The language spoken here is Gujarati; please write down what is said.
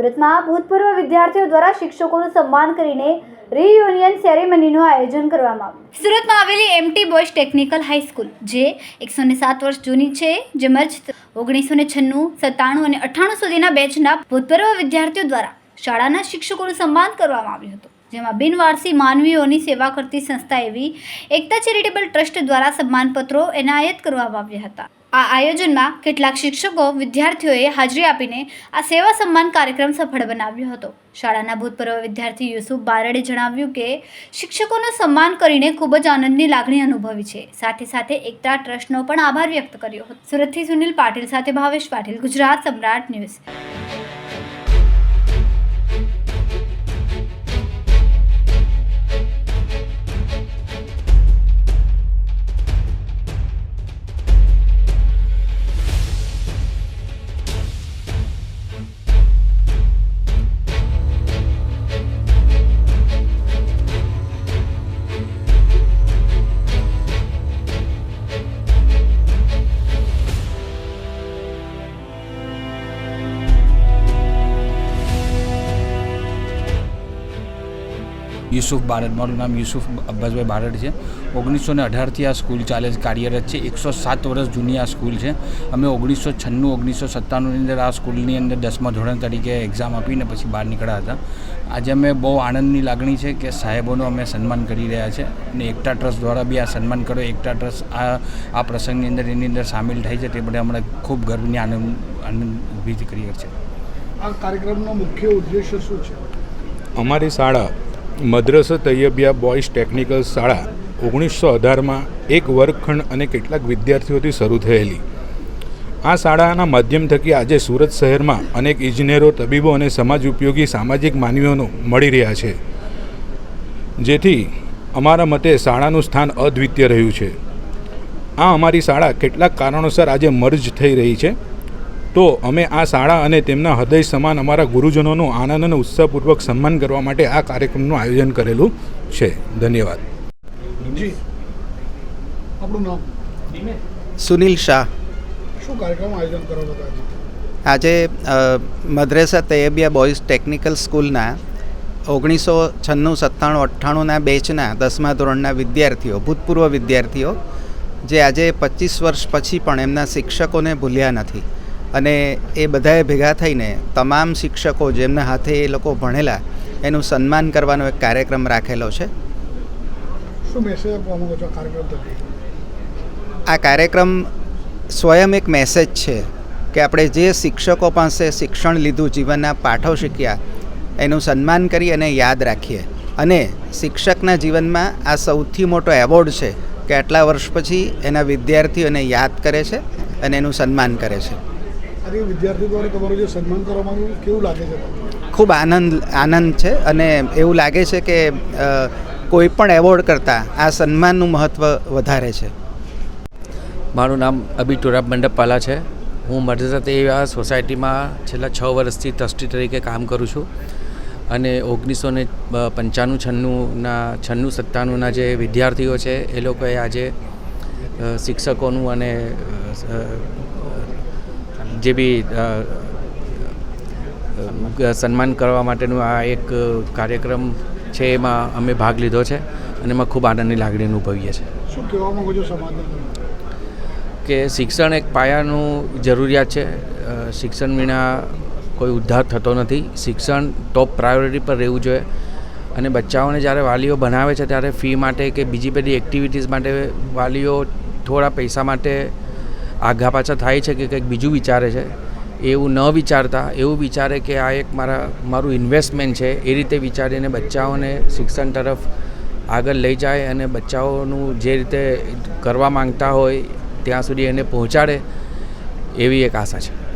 સુરતમાં ભૂતપૂર્વ વિદ્યાર્થીઓ દ્વારા શિક્ષકોનું સન્માન કરીને રીયુનિયન સેરેમનીનું આયોજન કરવામાં આવ્યું. સુરતમાં આવેલી એમટી બોયઝ ટેકનિકલ હાઈસ્કૂલ જે એકસો ને સાત વર્ષ જૂની છે જે મર્જ ઓગણીસો ને છન્નું, સત્તાણું અને અઠ્ઠાણું સુધીના બેચના ભૂતપૂર્વ વિદ્યાર્થીઓ દ્વારા શાળાના શિક્ષકોનું સન્માન કરવામાં આવ્યું હતું, જેમાં બિનવારસી માનવીઓની સેવા કરતી સંસ્થા એવી એકતા ચેરિટેબલ ટ્રસ્ટ દ્વારા સન્માનપત્રો એનાયત કરવામાં આવ્યા હતા. આ આયોજનમાં કેટલાક શિક્ષકો વિદ્યાર્થીઓએ હાજરી આપીને આ સેવા સન્માન કાર્યક્રમ સફળ બનાવ્યો હતો. શાળાના ભૂતપૂર્વ વિદ્યાર્થી યુસુફ બારડે જણાવ્યું કે, શિક્ષકોનું સન્માન કરીને ખૂબ જ આનંદની લાગણી અનુભવી છે. સાથે સાથે એકતા ટ્રસ્ટનો પણ આભાર વ્યક્ત કર્યો હતો. સુરતથી સુનિલ પાટીલ સાથે ભાવેશ પાટીલ, ગુજરાત સમ્રાટ ન્યૂઝ. યુસુફ બારડ. મારું નામ યુસુફ અબ્બાસભાઈ બારડ છે. ઓગણીસો ને અઢારથી આ સ્કૂલ ચાલે છે કાર્યરત છે. એકસો સાત વર્ષ જૂની આ સ્કૂલ છે. અમે ઓગણીસો છન્નું ઓગણીસો સત્તાણુંની અંદર આ સ્કૂલની અંદર દસમા ધોરણ તરીકે એક્ઝામ આપીને પછી બહાર નીકળ્યા હતા. આજે અમે બહુ આનંદની લાગણી છે કે સાહેબોનું અમે સન્માન કરી રહ્યા છે અને એકતા ટ્રસ્ટ દ્વારા બી આ સન્માન કર્યો એકતા ટ્રસ્ટ આ આ પ્રસંગની અંદર એની અંદર સામેલ થાય છે તે બધા અમને ખૂબ ગર્વની આનંદ આનંદ ઊભી કરી છે. આ કાર્યક્રમનો મુખ્ય ઉદ્દેશ્ય શું છે? અમારી શાળા મદ્રસ તૈયબિયા બોયઝ ટેકનિકલ શાળા ઓગણીસો અઢારમાં એક વર્ગખંડ અને કેટલાક વિદ્યાર્થીઓથી શરૂ થયેલી. આ શાળાના માધ્યમ થકી આજે સુરત શહેરમાં અનેક ઇજનેરો, તબીબો અને સમાજ ઉપયોગી સામાજિક માનવીઓનો મળી રહ્યા છે. જેથી અમારા મતે શાળાનું સ્થાન અદ્વિતીય રહ્યું છે. આ અમારી શાળા કેટલાક કારણોસર આજે મર્જ થઈ રહી છે. તો અમે આ શાળા અને તેમના હૃદય સમાન અમારા ગુરુજનોનું આનંદ અને ઉત્સાહપૂર્વક સન્માન કરવા માટે આ કાર્યક્રમનું આયોજન કરેલું છે. ધન્યવાદ. જી. આપણું નામ? સુનિલ શાહ. શું કાર્યક્રમ આયોજન કરો આજે? આજે મદ્રેસા તૈયબિયા બોયઝ ટેકનિકલ સ્કૂલના ઓગણીસો છન્નું સત્તાણું અઠ્ઠાણુંના બેચના દસમા ધોરણના વિદ્યાર્થીઓ ભૂતપૂર્વ વિદ્યાર્થીઓ જે આજે પચીસ વર્ષ પછી પણ એમના શિક્ષકોને ભૂલ્યા નથી. અને એ બધાએ ભેગા થઈને તમામ શિક્ષકો જેમના હાથે એ લોકો ભણેલા એનું સન્માન કરવાનો એક કાર્યક્રમ રાખેલો છે. શું મેસેજ આપવા માંગો છો કાર્યક્રમ આ કાર્યક્રમ સ્વયં એક મેસેજ છે કે આપણે જે શિક્ષકો પાસે શિક્ષણ લીધું જીવનના પાઠો શીખ્યા એનું સન્માન કરી અને યાદ રાખીએ. અને શિક્ષકના જીવનમાં આ સૌથી મોટો એવોર્ડ છે કે આટલા વર્ષ પછી એના વિદ્યાર્થીઓને યાદ કરે છે અને એનું સન્માન કરે છે. આજે વિદ્યાર્થી દ્વારા તમારું જે સન્માન કરવામાં આવ્યું કેવું લાગે છે? ખૂબ આનંદ આનંદ છે અને એવું લાગે છે કે કોઈ પણ એવોર્ડ કરતાં આ સન્માનનું મહત્ત્વ વધારે છે. મારું નામ અભી ટોરાબ મંડપપાલા છે. હું મર્યાદા એવા સોસાયટીમાં છેલ્લા છ વર્ષથી ટ્રસ્ટી તરીકે કામ કરું છું અને ઓગણીસો ને પંચાણું છન્નુંના છન્નું સત્તાણુંના જે વિદ્યાર્થીઓ છે એ લોકોએ આજે શિક્ષકોનું અને જે બી સન્માન કરવા માટેનું આ એક કાર્યક્રમ છે એમાં અમે ભાગ લીધો છે અને એમાં ખૂબ આનંદની લાગણી અનુભવીએ છીએ. શું કહેવા માંગો છો સમાજને? કે શિક્ષણ એક પાયાનું જરૂરિયાત છે. શિક્ષણ વિના કોઈ ઉદ્ધાર થતો નથી. શિક્ષણ ટોપ પ્રાયોરિટી પર રહેવું જોઈએ. અને બચ્ચાઓને જ્યારે વાલીઓ બનાવે છે ત્યારે ફી માટે કે બીજી બધી એક્ટિવિટીઝ માટે વાલીઓ થોડા પૈસા માટે આઘા પાછા થાય છે કે કંઈક બીજું વિચારે છે? એવું ન વિચારતા, એવું વિચારે કે આ એક મારા, મારું ઇન્વેસ્ટમેન્ટ છે, એ રીતે વિચારીને બચ્ચાઓને શિક્ષણ તરફ આગળ લઈ જાય અને બચ્ચાઓનું જે રીતે કરવા માંગતા હોય, ત્યાં સુધી એને પહોંચાડે, એવી એક આશા છે.